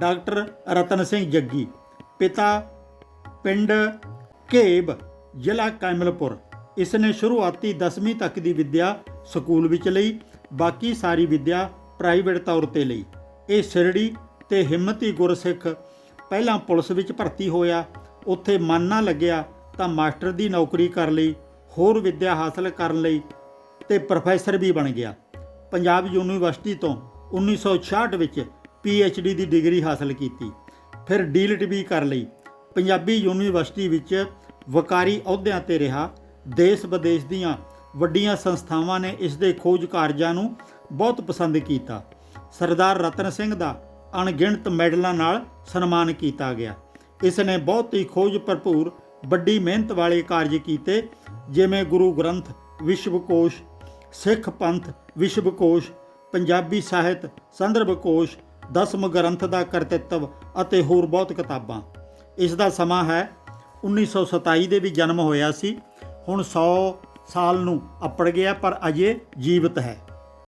Doctor ਰਤਨ ਸਿੰਘ ਜੱਗੀ, ਪਿਤਾ ਪਿੰਡ ਘੇਬ ਜ਼ਿਲ੍ਹਾ ਕੈਮਲਪੁਰ। ਇਸ ਨੇ ਸ਼ੁਰੂਆਤੀ 10ਵੀਂ ਤੱਕ ਦੀ ਵਿੱਦਿਆ ਸਕੂਲ ਵਿੱਚ ਲਈ, ਬਾਕੀ ਸਾਰੀ ਵਿੱਦਿਆ ਪ੍ਰਾਈਵੇਟ ਤੌਰ ਤੇ ਲਈ। ਇਹ ਸਿਰੜੀ ਤੇ ਹਿੰਮਤੀ ਗੁਰਸਿੱਖ ਪਹਿਲਾਂ ਪੁਲਿਸ ਵਿੱਚ ਭਰਤੀ ਹੋਇਆ, ਉੱਥੇ ਮਨ ਨਾ ਲੱਗਿਆ ਤਾਂ ਮਾਸਟਰ ਦੀ ਨੌਕਰੀ ਕਰ ਲਈ, ਹੋਰ ਵਿੱਦਿਆ ਹਾਸਲ ਕਰਨ ਲਈ ਤੇ ਪ੍ਰੋਫੈਸਰ ਵੀ ਬਣ ਗਿਆ। ਪੰਜਾਬ ਯੂਨੀਵਰਸਿਟੀ ਤੋਂ 1966 ਵਿੱਚ ਡੀ ਦੀ ਡਿਗਰੀ ਹਾਸਲ ਕੀਤੀ। ਫਿਰ ਡੀਲਿਟ ਵੀ ਕਰ ਲਈ। ਪੰਜਾਬੀ ਯੂਨੀਵਰਸਿਟੀ ਵਿੱਚ ਵਕਾਰੀ ਅਹੁਦਿਆਂ ਤੇ ਰਿਹਾ। ਦੇਸ਼ ਵਿਦੇਸ਼ ਦੀਆਂ ਵੱਡੀਆਂ ਸੰਸਥਾਵਾਂ ਨੇ ਇਸ ਦੇ ਖੋਜ ਕਾਰਜਾਂ ਨੂੰ ਬਹੁਤ ਪਸੰਦ ਕੀਤਾ। ਸਰਦਾਰ ਰਤਨ ਸਿੰਘ ਦਾ ਅਣਗਿਣਤ ਮੈਡਲਾਂ ਨਾਲ ਸਨਮਾਨ ਕੀਤਾ ਗਿਆ। ਇਸ ਨੇ ਬਹੁਤ ਹੀ ਖੋਜ ਭਰਪੂਰ, ਵੱਡੀ ਮਿਹਨਤ ਵਾਲੇ ਕਾਰਜ ਕੀਤੇ, ਜਿਵੇਂ ਗੁਰੂ ਗ੍ਰੰਥ, ਵਿਸ਼ਵਕੋਸ਼, ਸਿੱਖ ਪੰਥ, ਵਿਸ਼ਵਕੋਸ਼, ਪੰਜਾਬੀ ਸਾਹਿਤ, ਸੰਦਰਭ ਕੋਸ਼ ਦਸਮ ਗ੍ਰੰਥ ਦਾ ਕਰਤੱਵ ਅਤੇ ਹੋਰ ਬਹੁਤ ਕਿਤਾਬਾਂ। ਇਸ ਦਾ ਸਮਾਂ ਹੈ 1927 ਦੇ ਵੀ ਜਨਮ ਹੋਇਆ ਸੀ। ਹੁਣ 100 ਸਾਲ ਨੂੰ ਅੱਪੜ ਗਿਆ, ਪਰ ਅਜੇ ਜੀਵਤ ਹੈ।